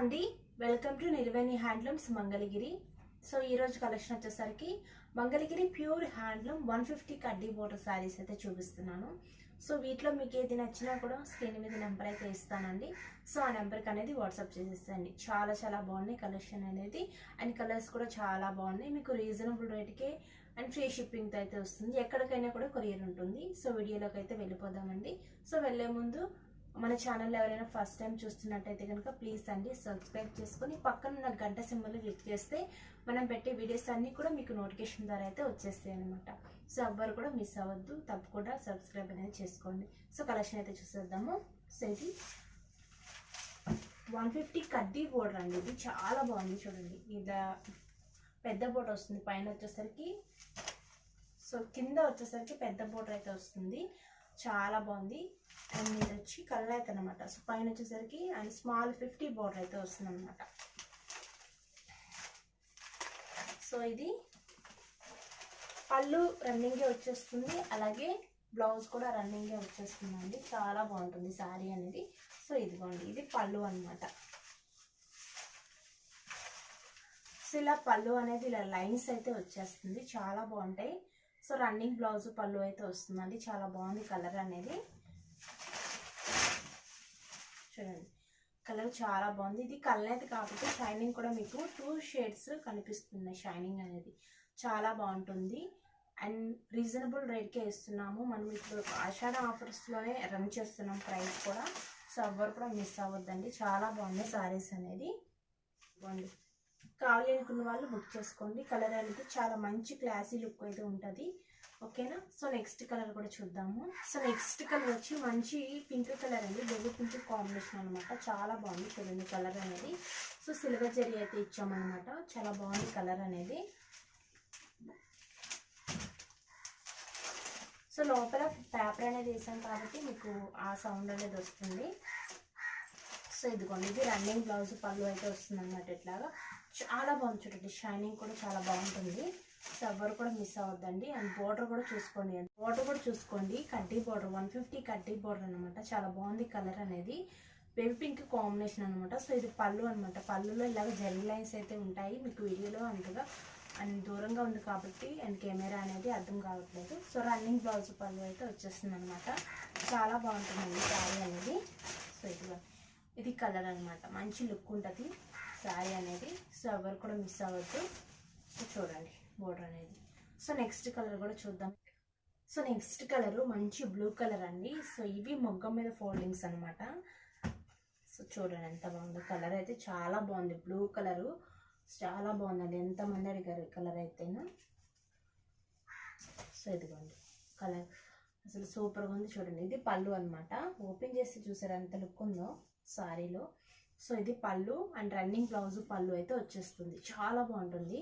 అండి. Welcome to Nirveni handlooms Mangalagiri so ఈరోజు collection వచ్చేసరికి Mangalagiri pure handloom one fifty కడ్డీ బోటర్ శారీస్ అయితే చూపిస్తున్నాను. సో వీటిలో మీకు ఏది నచ్చినా కూడా స్క్రీన్ మీద నెంబర్ అయితే ఇస్తానండి. సో ఆ నెంబర్కి అనేది వాట్సాప్ చేసేస్తాండి చాలా చాలా బాగున్నాయి కలెక్షన్ అనేది. అండ్ కలర్స్ కూడా చాలా బాగున్నాయి. మీకు రీజనబుల్ రేట్కే అండ్ ఫ్రీ షిప్పింగ్తో అయితే వస్తుంది. ఎక్కడికైనా కూడా కొరియర్ ఉంటుంది. సో వీడియోలోకి అయితే వెళ్ళిపోదామండి. సో వెళ్ళే ముందు మన ఛానల్ ఎవరైనా ఫస్ట్ టైం చూస్తున్నట్టయితే కనుక ప్లీజ్ అండి సబ్స్క్రైబ్ చేసుకొని పక్కన ఉన్న గంట సింబల్ క్లిక్ చేస్తే మనం పెట్టే వీడియోస్ అన్నీ కూడా మీకు నోటిఫికేషన్ ద్వారా అయితే వచ్చేస్తాయి అనమాట సో ఎవ్వరు కూడా మిస్ అవ్వద్దు. తప్పకుండా సబ్స్క్రైబ్ అనేది చేసుకోండి. సో కలెక్షన్ అయితే చూసేద్దాము. సో ఇది వన్ ఫిఫ్టీ కడ్డీ బోర్డర్ అండి ఇది చాలా బాగుంది చూడండి. ఇది పెద్ద బోర్డర్ వస్తుంది. పైన వచ్చేసరికి సో కింద వచ్చేసరికి పెద్ద బోర్డర్ అయితే వస్తుంది. చాలా బాగుంది. అండ్ ఇది వచ్చి కల్లాక్ అనమాట సో పైన వచ్చేసరికి అండ్ స్మాల్ ఫిఫ్టీ బోర్డర్ అయితే వస్తుంది అనమాట సో ఇది పళ్ళు రన్నింగే వచ్చేస్తుంది. అలాగే బ్లౌజ్ కూడా రన్నింగే వచ్చేస్తుందండి. చాలా బాగుంటుంది శారీ అనేది. సో ఇదిగోండి. ఇది పళ్ళు అనమాట సో ఇలా పళ్ళు అనేది ఇలా లైన్స్ అయితే వచ్చేస్తుంది. చాలా బాగుంటాయి. సో రన్నింగ్ బ్లౌజ్ పళ్ళు అయితే వస్తుందండి. చాలా బాగుంది కలర్ అనేది. చూడండి. కలర్ చాలా బాగుంది. ఇది కలర్ కాబట్టి షైనింగ్ కూడా మీకు టూ షేడ్స్ కనిపిస్తున్నాయి షైనింగ్ అనేది. చాలా బాగుంటుంది. అండ్ రీజనబుల్ రేట్కే ఇస్తున్నాము. మనం ఇప్పుడు ఆషాఢ ఆఫర్స్లోనే రన్ చేస్తున్నాం ప్రైస్ కూడా. సో ఎవ్వరు కూడా మిస్ అవ్వద్దండి. చాలా బాగుంది శారీస్ అనేది. బాగుంది. కావాలి అనుకున్న వాళ్ళు బుక్ చేసుకోండి. కలర్ అనేది చాలా మంచి క్లాసీ లుక్ అయితే ఉంటుంది. ఓకేనా? సో నెక్స్ట్ కలర్ కూడా చూద్దాము. సో నెక్స్ట్ కలర్ వచ్చి మంచి పింక్ కలర్ అండి. బెల్లి పింక్ కాంబినేషన్ అనమాట చాలా బాగుంది చూడండి కలర్ అనేది. సో సిల్వర్ జరీ అయితే ఇచ్చామన్నమాట. చాలా బాగుంది కలర్ అనేది. సో లోపల పేపర్ అనేది వేసాం కాబట్టి మీకు ఆ సౌండ్ అనేది వస్తుంది. సో ఇదిగోండి ఇది రన్నింగ్ బ్లౌజ్ పళ్ళు అయితే వస్తుంది అనమాట ఇట్లాగా. చాలా బాగుంది చూడండి షైనింగ్ కూడా చాలా బాగుంటుంది. సో ఎవరు కూడా మిస్ అవ్వద్దండి. అండ్ బార్డర్ కూడా చూసుకోండి. బార్డర్ కూడా చూసుకోండి. కడ్డీ బార్డర్ వన్ ఫిఫ్టీ కడ్డీ బార్డర్ అనమాట చాలా బాగుంది కలర్ అనేది. బేబీ పింక్ కాంబినేషన్ అనమాట సో ఇది పళ్ళు అనమాట పళ్ళులో ఇలాగ జెల్ లైన్స్ అయితే ఉంటాయి. మీకు వీడియోలో అంతగా అండ్ దూరంగా ఉంది కాబట్టి అండ్ కెమెరా అనేది అర్థం కావట్లేదు. సో రన్నింగ్ బ్లౌజ్ పళ్ళు అయితే వచ్చేస్తుంది అనమాట చాలా బాగుంటుందండి శారీ అనేది. సో ఇది ఇది కలర్ అనమాట మంచి లుక్ ఉంటుంది. శారీ అనేది. సో ఎవరు కూడా మిస్ అవ్వద్దు. చూడండి బోర్డర్ అనేది. సో నెక్స్ట్ కలర్ కూడా చూద్దాం. సో నెక్స్ట్ కలర్ మంచి బ్లూ కలర్ అండి. సో ఇవి మొగ్గం మీద ఫోల్డింగ్స్ అనమాట సో చూడండి ఎంత బాగుందో. కలర్ అయితే చాలా బాగుంది. బ్లూ కలరు చాలా బాగుందండి. ఎంతమంది అడిగారు కలర్ అయితేనా? సో ఇదిగోండి. కలర్ అసలు సూపర్గా ఉంది చూడండి. ఇది పళ్ళు అనమాట ఓపెన్ చేసి చూసారు ఎంత లుక్ ఉందో? సారీలో. సో ఇది పళ్ళు అండ్ రన్నింగ్ బ్లౌజ్ పళ్ళు అయితే వచ్చేస్తుంది. చాలా బాగుంటుంది.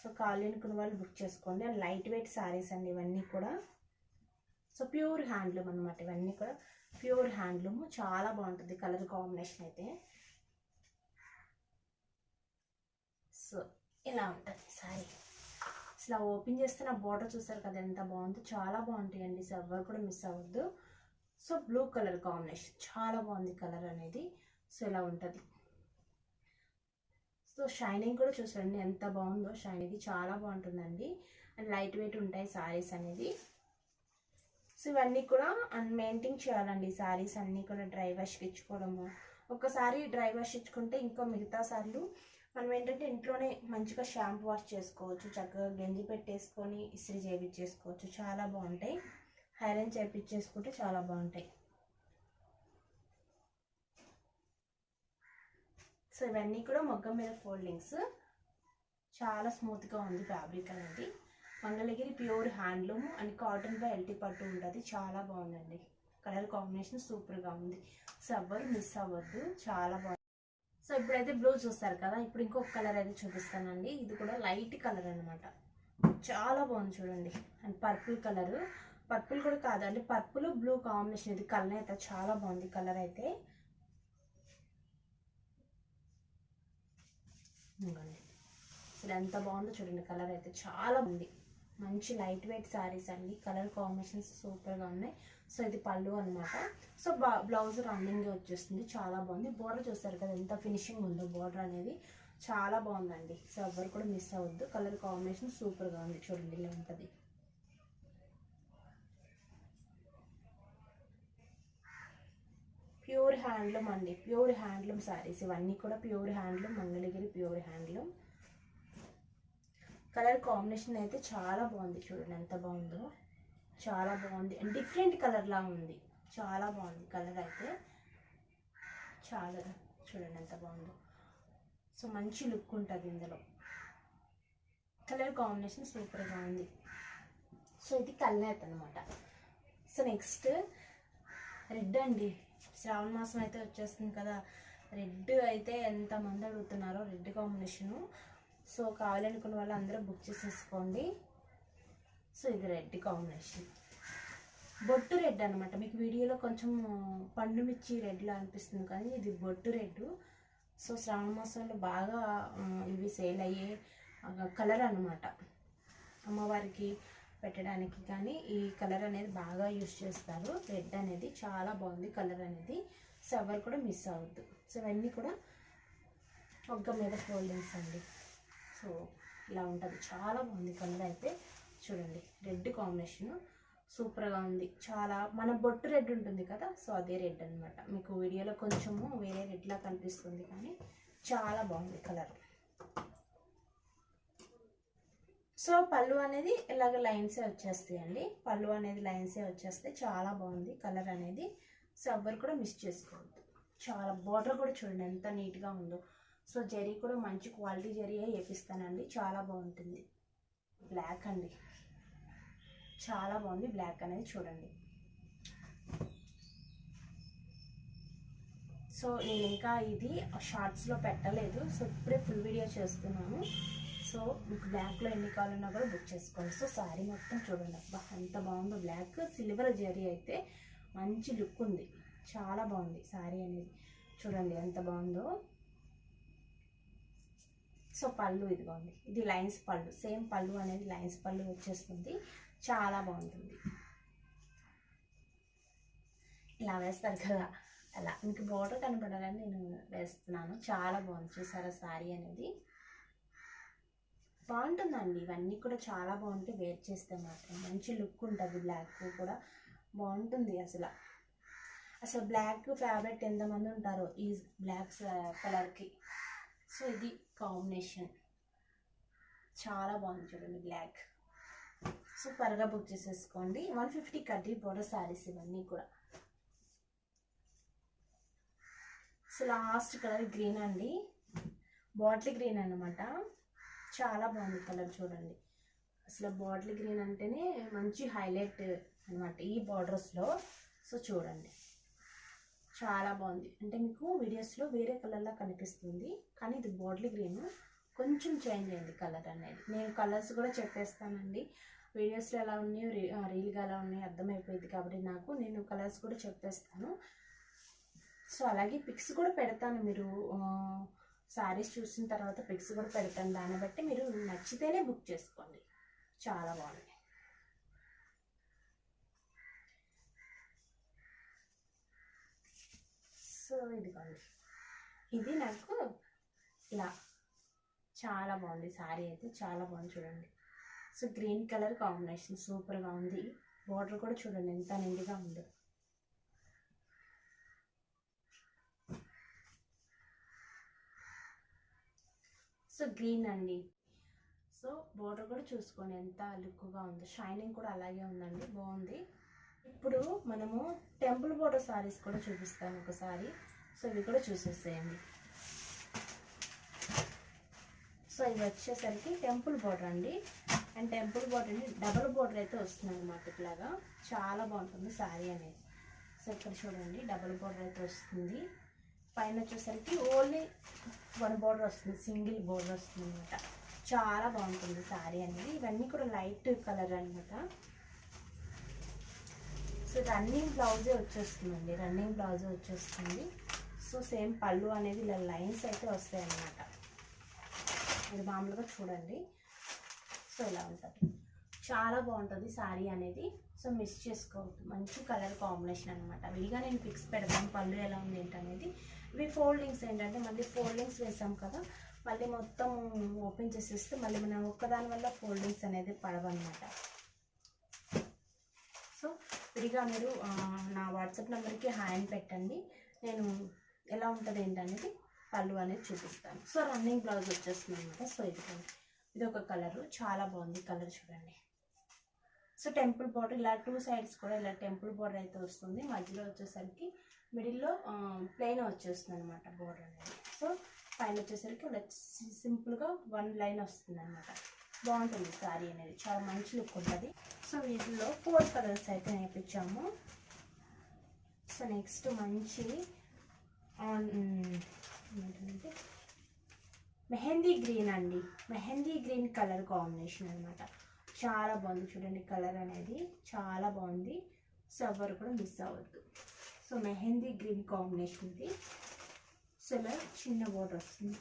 సో కాళ్ళు వాళ్ళు బుక్ చేసుకోండి. అండ్ లైట్ వెయిట్ శారీస్ అండి ఇవన్నీ కూడా. సో ప్యూర్ హ్యాండ్లూమ్ అనమాట ఇవన్నీ కూడా. Pure handloom. చాలా బాగుంటుంది కలర్ కాంబినేషన్ అయితే. సో ఇలా ఉంటుంది సారీ. అసలు ఓపెన్ చేస్తే నా బోర్డర్ చూసారు కదా ఎంత బాగుందో. చాలా బాగుంటాయండి. సో ఎవరు కూడా మిస్ అవ్వద్దు. So blue colour combination. చాలా బాగుంది కలర్ అనేది. సో ఇలా ఉంటుంది. సో షైనింగ్ కూడా చూసండి ఎంత బాగుందో షైనింగ్. చాలా బాగుంటుందండి. అండ్ లైట్ వెయిట్ ఉంటాయి సారీస్ అనేది. సో ఇవన్నీ కూడా మెయింటైన్ చేయాలండి సారీస్ అన్నీ కూడా డ్రై వాష్కి ఇచ్చుకోవడము. ఒకసారి డ్రై వాష్ ఇచ్చుకుంటే ఇంకో మిగతా సార్లు మనం ఏంటంటే ఇంట్లోనే మంచిగా షాంపూ వాష్ చేసుకోవచ్చు చక్కగా గంజి పెట్టేసుకొని ఇస్త్రీ చేయించేసుకోవచ్చు చాలా బాగుంటాయి. ఐరన్ చేయించేసుకుంటే చాలా బాగుంటాయి. సో ఇవన్నీ కూడా మగ్గం మీద ఫోల్డింగ్స్. చాలా స్మూత్గా ఉంది ఫ్యాబ్రిక్ అనేది. Mangalagiri pure handloom and cotton by LT పట్టు ఉంటుంది. చాలా బాగుందండి. కలర్ కాంబినేషన్ సూపర్గా ఉంది. సో ఎవ్వరు మిస్ అవ్వద్దు. చాలా బాగుంది. సో ఇప్పుడైతే బ్లూ చూస్తారు కదా? ఇప్పుడు ఇంకొక కలర్ అయితే చూపిస్తానండి. ఇది కూడా లైట్ కలర్ అనమాట చాలా బాగుంది చూడండి. And purple colour. పర్పుల్ కూడా కాదండి. Purple blue combination. ఇది కలర్ అయితే చాలా బాగుంది. కలర్ అయితే. అసలు ఎంత బాగుందో చూడండి. కలర్ అయితే చాలా ఉంది మంచి లైట్ వెయిట్ శారీస్ అండి. కలర్ కాంబినేషన్స్ సూపర్గా ఉన్నాయి. సో ఇది పళ్ళు అనమాట సో బ్లౌజ్ రన్నింగ్ వచ్చేస్తుంది. చాలా బాగుంది. బోర్డర్ చూస్తారు కదా ఎంత ఫినిషింగ్ ఉందో బోర్డర్ అనేది. చాలా బాగుందండి. సో ఎవ్వరు కూడా మిస్ అవ్వద్దు. కలర్ కాంబినేషన్ సూపర్గా ఉంది. చూడండి ఇలా ఉంటుంది. ప్యూర్ హ్యాండ్లూమ్ అండి. ప్యూర్ హ్యాండ్లూమ్ శారీస్ ఇవన్నీ కూడా pure handloom Mangalagiri pure handloom. Colour combination అయితే చాలా బాగుంది చూడండి. ఎంత బాగుందో. చాలా బాగుంది. అండ్ డిఫరెంట్ కలర్లా ఉంది. చాలా బాగుంది కలర్ అయితే. చాలా చూడండి ఎంత బాగుందో. సో మంచి లుక్ ఉంటుంది ఇందులో. కలర్ కాంబినేషన్ సూపర్గా ఉంది. సో ఇది కల్నేత్ అనమాట సో నెక్స్ట్ రెడ్ అండి. శ్రావణ మాసం అయితే వచ్చేస్తుంది కదా. రెడ్ అయితే ఎంతమంది అడుగుతున్నారో రెడ్ కాంబినేషను సో కావాలనుకున్న వాళ్ళు అందరూ బుక్ చేసేసుకోండి. సో ఇది రెడ్ కాంబినేషన్ బొట్టు రెడ్ అనమాట మీకు వీడియోలో కొంచెం పండు మిర్చి రెడ్లా అనిపిస్తుంది కానీ ఇది బొట్టు రెడ్. సో శ్రావణ మాసంలో బాగా ఇవి సేల్ అయ్యే కలర్ అనమాట అమ్మవారికి పెట్టడానికి కానీ ఈ కలర్ అనేది బాగా యూస్ చేస్తారు. రెడ్ అనేది చాలా బాగుంది కలర్ అనేది. సో ఎవరు కూడా మిస్ అవ్వద్దు. సో ఇవన్నీ కూడా ఒక్క మీద ఫోల్డింగ్స్ అండి. సో ఇలా ఉంటుంది. చాలా బాగుంది కలర్ అయితే. చూడండి రెడ్ కాంబినేషన్ సూపర్గా ఉంది. చాలా మన బొట్టు రెడ్ ఉంటుంది కదా? సో అదే రెడ్ అనమాట మీకు వీడియోలో కొంచెము వేరే రెడ్లా కనిపిస్తుంది కానీ చాలా బాగుంది కలర్. సో పళ్ళు అనేది ఇలాగ లైన్సే వచ్చేస్తాయండి. పళ్ళు అనేది లైన్సే వచ్చేస్తే చాలా బాగుంది కలర్ అనేది. సో ఎవ్వరు కూడా మిస్ చేసుకోవద్దు. చాలా బార్డర్ కూడా చూడండి ఎంత నీట్గా ఉందో. సో జరీ కూడా మంచి క్వాలిటీ జరీయే వేపిస్తానండి చాలా బాగుంటుంది. బ్లాక్ అండి. చాలా బాగుంది బ్లాక్ అనేది చూడండి. సో నేను ఇంకా ఇది షార్ట్స్లో పెట్టలేదు. సో ఇప్పుడే ఫుల్ వీడియో చేస్తున్నాను. సో మీకు బ్లాక్లో ఎన్ని కావాలన్నా కూడా బుక్ చేసుకోండి. సో శారీ మొత్తం చూడండి. అబ్బా ఎంత బాగుందో. బ్లాక్ సిల్వర్ జరీ అయితే మంచి లుక్ ఉంది. చాలా బాగుంది శారీ అనేది. చూడండి ఎంత బాగుందో. సో పళ్ళు ఇదిగోండి ఇది లైన్స్ పళ్ళు. సేమ్ పళ్ళు అనేది లైన్స్ పళ్ళు వచ్చేస్తుంది. చాలా బాగుంటుంది. ఇలా వేస్తారు కదా. అలా. మీకు బోర్డర్ కనపడాలని నేను వేస్తున్నాను. చాలా బాగుంది. చూసారా శారీ అనేది? బాగుంటుందండి. ఇవన్నీ కూడా చాలా బాగుంటాయి వేర్ చేస్తే మాత్రం. మంచి లుక్ ఉంటుంది బ్లాక్ కూడా. బాగుంటుంది అసలు. అసలు బ్లాక్ ఫేవరెట్ ఎంతమంది ఉంటారో ఈ బ్లాక్ కలర్కి. సో ఇది కాంబినేషన్. చాలా బాగుంది చూడండి బ్లాక్. సూపర్గా బుక్ చేసేసుకోండి. వన్ ఫిఫ్టీ కడ్డీ బోర్డర్ శారీస్ ఇవన్నీ కూడా. సో లాస్ట్ కలర్ గ్రీన్ అండి. బాటిల్ గ్రీన్ అనమాట చాలా బాగుంది కలర్ చూడండి. అసలు బాటిల్ గ్రీన్ అంటేనే మంచి హైలైట్ అనమాట ఈ బార్డర్స్లో సో చూడండి. చాలా బాగుంది. అంటే మీకు వీడియోస్లో వేరే కలర్లా కనిపిస్తుంది. కానీ ఇది బాటిల్ గ్రీన్. కొంచెం చేంజ్ అయింది కలర్ అనేది. నేను కలర్స్ కూడా చెప్పేస్తానండి వీడియోస్లో ఎలా ఉన్నాయో రీ రీల్గా ఎలా ఉన్నాయో అర్థమైపోయింది కాబట్టి నాకు నేను కలర్స్ కూడా చెప్పేస్తాను సో అలాగే పిక్స్ కూడా పెడతాను మీరు శారీస్ చూసిన తర్వాత పిక్స్ కూడా పెడతాను. దాన్ని బట్టి మీరు నచ్చితేనే బుక్ చేసుకోండి. చాలా బాగుంది. సో ఇదిగోండి. ఇది నాకు ఇలా చాలా బాగుంది. శారీ అయితే చాలా బాగుంది చూడండి. సో గ్రీన్ కలర్ కాంబినేషన్ సూపర్గా ఉంది. బార్డర్ కూడా చూడండి ఎంత నిండుగా ఉందో. సో గ్రీన్ అండి. సో బోర్డర్ కూడా చూసుకోండి. ఎంత లుక్గా ఉందో. షైనింగ్ కూడా అలాగే ఉందండి. బాగుంది. ఇప్పుడు మనము టెంపుల్ బోర్డర్ సారీస్ కూడా చూపిస్తాను ఒకసారి. సో ఇవి కూడా చూసేసేయండి. సో ఇవి వచ్చేసరికి టెంపుల్ బోర్డర్ అండి. అండ్ టెంపుల్ బోర్డర్ అండి డబల్ బోర్డర్ అయితే వస్తుంది అనమాట ఇట్లాగా. చాలా బాగుంటుంది శారీ అనేది. సో ఇక్కడ చూడండి డబల్ బోర్డర్ అయితే వస్తుంది. పైన వచ్చేసరికి ఓన్లీ వన్ బోర్డర్ వస్తుంది సింగిల్ బోర్డర్ వస్తుంది అనమాట చాలా బాగుంటుంది శారీ అనేది. ఇవన్నీ కూడా లైట్ కలర్ అనమాట సో రన్నింగ్ బ్లౌజే వచ్చేస్తుందండి. రన్నింగ్ బ్లౌజే వచ్చేస్తుంది. సో సేమ్ పళ్ళు అనేది ఇలా లైన్స్ అయితే వస్తాయి అన్నమాట మీరు మామూలుగా చూడండి. సో ఇలా ఉంటుంది. చాలా బాగుంటుంది శారీ అనేది. సో మిస్ చేసుకోవద్దు. మంచి కలర్ కాంబినేషన్ అనమాట విడిగా నేను పిక్స్ పెడతాను. పళ్ళు ఎలా ఉంది ఏంటనేది. ఇవి ఫోల్డింగ్స్ ఏంటంటే మళ్ళీ ఫోల్డింగ్స్ వేసాం కదా మళ్ళీ మొత్తం ఓపెన్ చేసేస్తే మళ్ళీ మనం ఒక్కదాని వల్ల ఫోల్డింగ్స్ అనేది పడవన్నమాట. సో విడిగా మీరు నా వాట్సాప్ నెంబర్కి హ్యాండ్ పెట్టండి. నేను ఎలా ఉంటుంది ఏంటనేది పళ్ళు అనేది చూపిస్తాను. సో రన్నింగ్ బ్లౌజ్ వచ్చేస్తుంది అనమాట సో ఇది ఇది ఒక కలరు చాలా బాగుంది. కలర్ చూడండి. సో టెంపుల్ బార్డర్ ఇలా టూ సైడ్స్ కూడా ఇలా టెంపుల్ బార్డర్ అయితే వస్తుంది. మధ్యలో వచ్చేసరికి మిడిల్లో ప్లెయిన్ వచ్చేస్తుంది అనమాట బార్డర్ అనేది. సో పైన వచ్చేసరికి ఇలా సింపుల్గా వన్ లైన్ వస్తుంది అనమాట బాగుంటుంది శారీ అనేది. చాలా మంచి లుక్ ఉంటుంది. సో వీటిలో ఫోర్ కలర్స్ అయితే నేర్పించాము. సో నెక్స్ట్ మంచి ఆన్ ఏంటంటే మెహందీ గ్రీన్ అండి. మెహందీ గ్రీన్ కలర్ కాంబినేషన్ అనమాట చాలా బాగుంది చూడండి కలర్ అనేది. చాలా బాగుంది. సో ఎవరు కూడా మిస్ అవ్వద్దు. సో మెహందీ గ్రీన్ కాంబినేషన్ ఇది. సో ఇలా చిన్న బోర్డర్ వస్తుంది.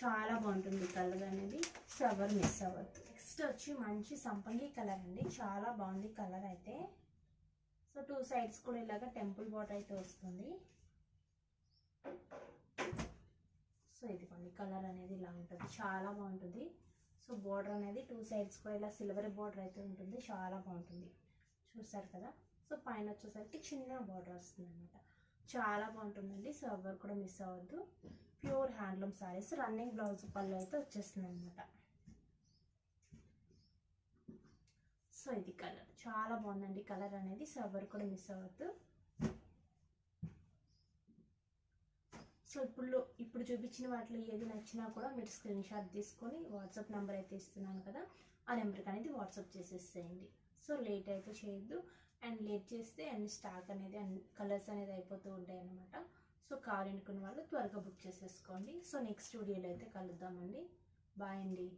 చాలా బాగుంటుంది కలర్ అనేది. సో ఎవరు మిస్ అవ్వద్దు. నెక్స్ట్ వచ్చి మంచి సంపంగి కలర్ అండి. చాలా బాగుంది కలర్ అయితే. సో టూ సైడ్స్ కూడా ఇలాగ టెంపుల్ బోర్డర్ అయితే వస్తుంది. సో ఇదిగోండి కలర్ అనేది ఇలా ఉంటుంది. చాలా బాగుంటుంది. సో బోర్డర్ అనేది టూ సైడ్స్ కూడా ఇలా సిల్వర్ బోర్డర్ అయితే ఉంటుంది. చాలా బాగుంటుంది. చూసారు కదా? సో పైన వచ్చేసరికి చిన్న బార్డర్ వస్తుంది అనమాట చాలా బాగుంటుందండి. సో ఎవరు కూడా మిస్ అవ్వద్దు. Pure handloom saris. Running blouse పళ్ళు అయితే వచ్చేస్తుంది అనమాట సో ఇది కలర్. చాలా బాగుందండి. కలర్ అనేది సో ఎవరు కూడా మిస్ అవ్వద్దు. సో ఇప్పుడు ఇప్పుడు చూపించిన వాటిలో ఏది నచ్చినా కూడా మీరు స్క్రీన్ షాట్ తీసుకొని వాట్సాప్ నెంబర్ అయితే ఇస్తున్నాను కదా ఆ నెంబర్కి అనేది వాట్సాప్ చేసేసేయండి. సో లేట్ అయితే చేయొద్దు. అండ్ లేట్ చేస్తే అన్ని స్టాక్ అనేది అన్ని కలర్స్ అనేది అయిపోతూ ఉంటాయి అన్నమాట సో కావాలనుకున్న వాళ్ళు త్వరగా బుక్ చేసేసుకోండి. సో నెక్స్ట్ వీడియోలో అయితే కలుద్దామండి. బాయ్ అండి.